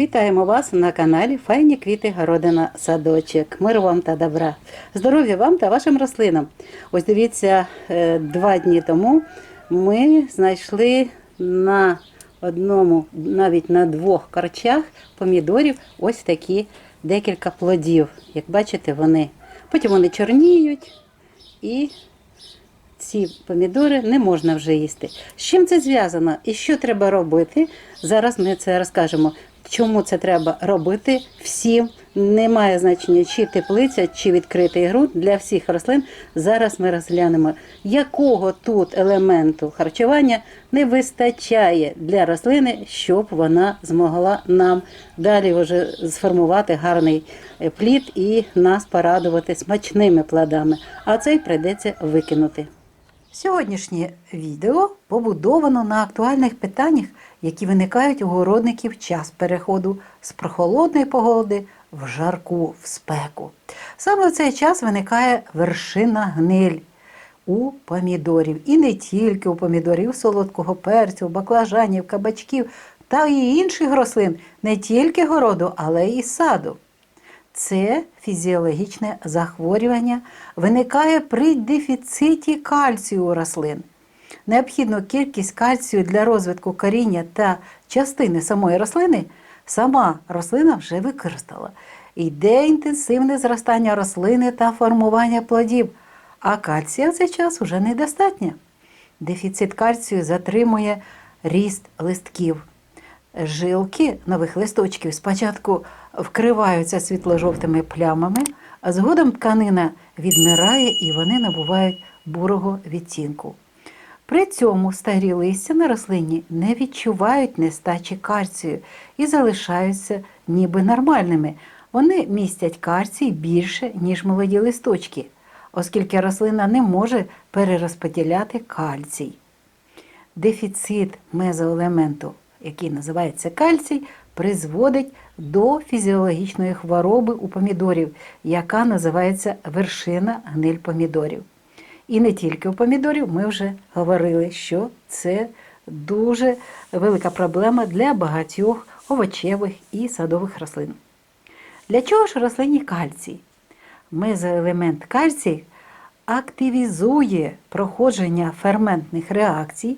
Вітаємо вас на каналі Файні квіти Городина Садочок. Мир вам та добра. Здоров'я вам та вашим рослинам. Ось дивіться, е, два дні тому ми знайшли на одному, навіть на двох корчах помідорів ось такі декілька плодів. Як бачите, вони потім вони чорніють і ці помідори не можна вже їсти. З чим це зв'язано і що треба робити? Зараз ми це розкажемо. Чому це треба робити всім? Немає значення, чи теплиця, чи відкритий ґрунт для всіх рослин. Зараз ми розглянемо, якого тут елементу харчування не вистачає для рослини, щоб вона змогла нам далі вже сформувати гарний е, плід і нас порадувати смачними плодами. А цей прийдеться викинути. Сьогоднішнє відео побудовано на актуальних питаннях, які виникають у городників час переходу з прохолодної погоди в жарку в спеку. Саме в цей час виникає вершина гниль у помідорів. І не тільки у помідорів, солодкого перцю, баклажанів, кабачків та і інших рослин, не тільки городу, але й саду. Це фізіологічне захворювання виникає при дефіциті кальцію у рослин. Необхідну кількість кальцію для розвитку коріння та частини самої рослини сама рослина вже використала. Йде інтенсивне зростання рослини та формування плодів, а кальція в цей час вже недостатньо. Дефіцит кальцію затримує ріст листків. Жилки нових листочків спочатку вкриваються світло-жовтими плямами, а згодом тканина відмирає і вони набувають бурого відтінку. При цьому старі листя на рослині не відчувають нестачі кальцію і залишаються ніби нормальними. Вони містять кальцій більше, ніж молоді листочки, оскільки рослина не може перерозподіляти кальцій. Дефіцит мезоелементу, який називається кальцій, призводить до фізіологічної хвороби у помідорів, яка називається вершина гниль помідорів. І не тільки у помідорів, ми вже говорили, що це дуже велика проблема для багатьох овочевих і садових рослин. Для чого ж рослині кальцій? Мезоелемент кальцій активізує проходження ферментних реакцій,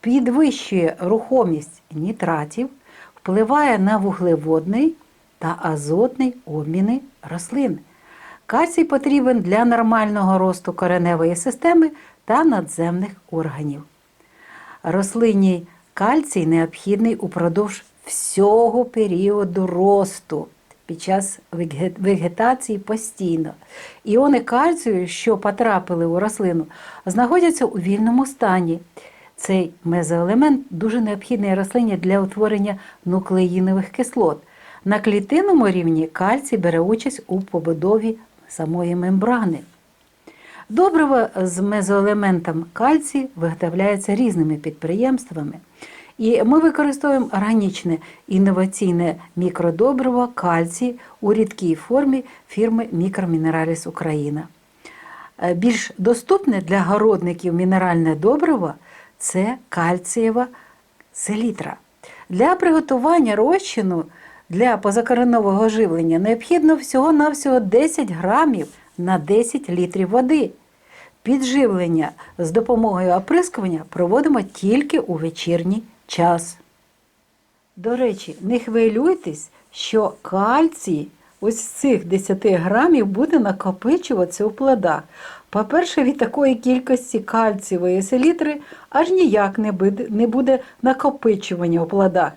підвищує рухомість нітратів, впливає на вуглеводний та азотний обміни рослин. Кальцій потрібен для нормального росту кореневої системи та надземних органів. Рослинній кальцій необхідний упродовж всього періоду росту під час вегетації постійно. Іони кальцію, що потрапили у рослину, знаходяться у вільному стані. Цей мезоелемент дуже необхідний рослині для утворення нуклеїнових кислот. На клітинному рівні кальцій бере участь у побудові самої мембрани. Добриво з мезоелементом кальцій виготовляється різними підприємствами. І ми використовуємо органічне інноваційне мікродобриво кальцій у рідкій формі фірми Мікромінераліс Україна. Е, Більш доступне для городників мінеральне добриво це кальцієва селітра. Для приготування розчину для позакоренового живлення необхідно всього-навсього 10 грамів на 10 літрів води. Підживлення з допомогою оприскування проводимо тільки у вечірній час. До речі, не хвилюйтесь, що кальцій ось з цих 10 грамів буде накопичуватися у плодах. По-перше, від такої кількості кальцієвої селітри аж ніяк не буде, накопичування у плодах.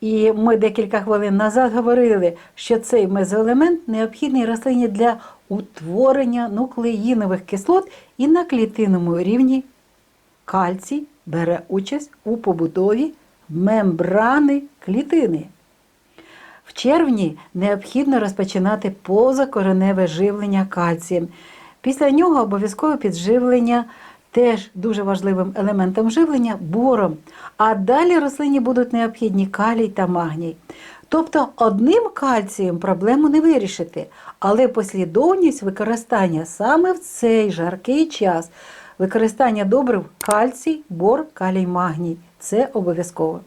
І ми декілька хвилин назад говорили, що цей мезоелемент необхідний рослині для утворення нуклеїнових кислот і на клітинному рівні кальцій бере участь у побудові мембрани клітини. В червні необхідно розпочинати позакореневе живлення кальцієм. Після нього обов'язково підживлення теж дуже важливим елементом живлення бором. А далі рослині будуть необхідні калій та магній. Тобто одним кальцієм проблему не вирішити, але послідовність використання саме в цей жаркий час використання добрив кальцій, бор, калій, магній це обов'язково.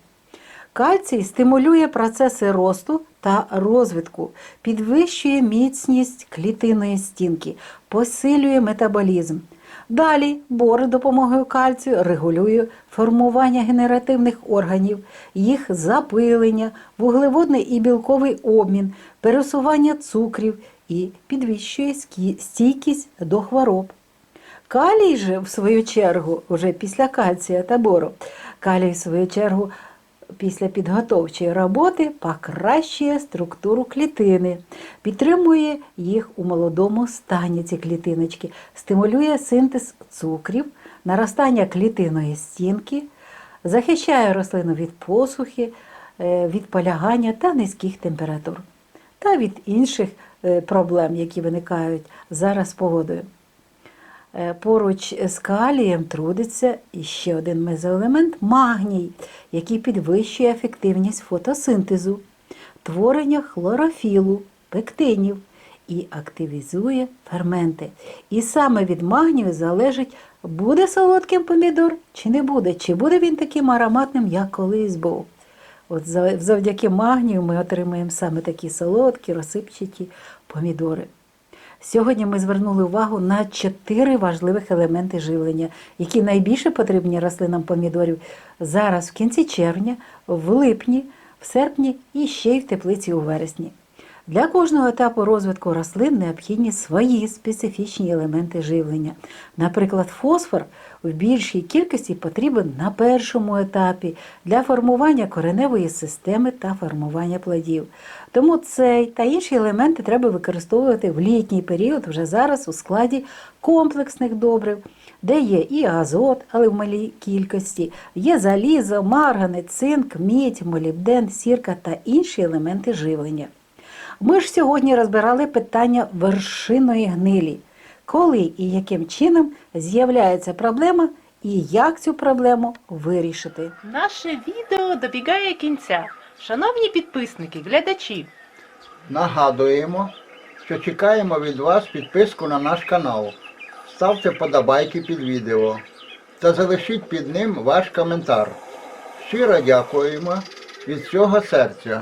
Кальцій стимулює процеси росту та розвитку, підвищує міцність клітинної стінки, посилює метаболізм. Далі бор допомогою кальцію регулює формування генеративних органів, їх запилення, вуглеводний і білковий обмін, пересування цукрів і підвищує стійкість до хвороб. Калій же, в свою чергу, вже після кальція та бору, калій, в свою чергу, після підготовчої роботи покращує структуру клітини, підтримує їх у молодому стані ці клітиночки, стимулює синтез цукрів, наростання клітинної стінки, захищає рослину від посухи, е, від полягання та низьких температур, та від інших е, проблем, які виникають зараз з погодою. Е, Поруч з калієм трудиться іще один мезоелемент магній, який підвищує ефективність фотосинтезу, творення хлорофілу, пектинів і активізує ферменти. І саме від магнію залежить, буде солодким помідор чи не буде, чи буде він таким ароматним, як колись був. От завдяки магнію ми отримуємо саме такі солодкі, розсипчаті помідори. Сьогодні ми звернули увагу на чотири важливих елементи живлення, які найбільше потрібні рослинам помідорів зараз в кінці червня, в липні, в серпні і ще й в теплиці у вересні. Для кожного етапу розвитку рослин необхідні свої специфічні елементи живлення. Наприклад, фосфор в більшій кількості потрібен на першому етапі для формування кореневої системи та формування плодів. Тому цей та інші елементи треба використовувати в літній період вже зараз у складі комплексних добрив, де є і азот, але в малій кількості, є залізо, марганець, цинк, мідь, молібден, сірка та інші елементи живлення. Ми ж сьогодні розбирали питання вершиної гнилі. Коли і яким чином з'являється проблема і як цю проблему вирішити. Наше відео добігає кінця. Шановні підписники, глядачі, Нагадуємо, що чекаємо від вас підписку на наш канал. Ставте подобайки під відео та залишіть під ним ваш коментар. Щиро дякуємо від всього серця.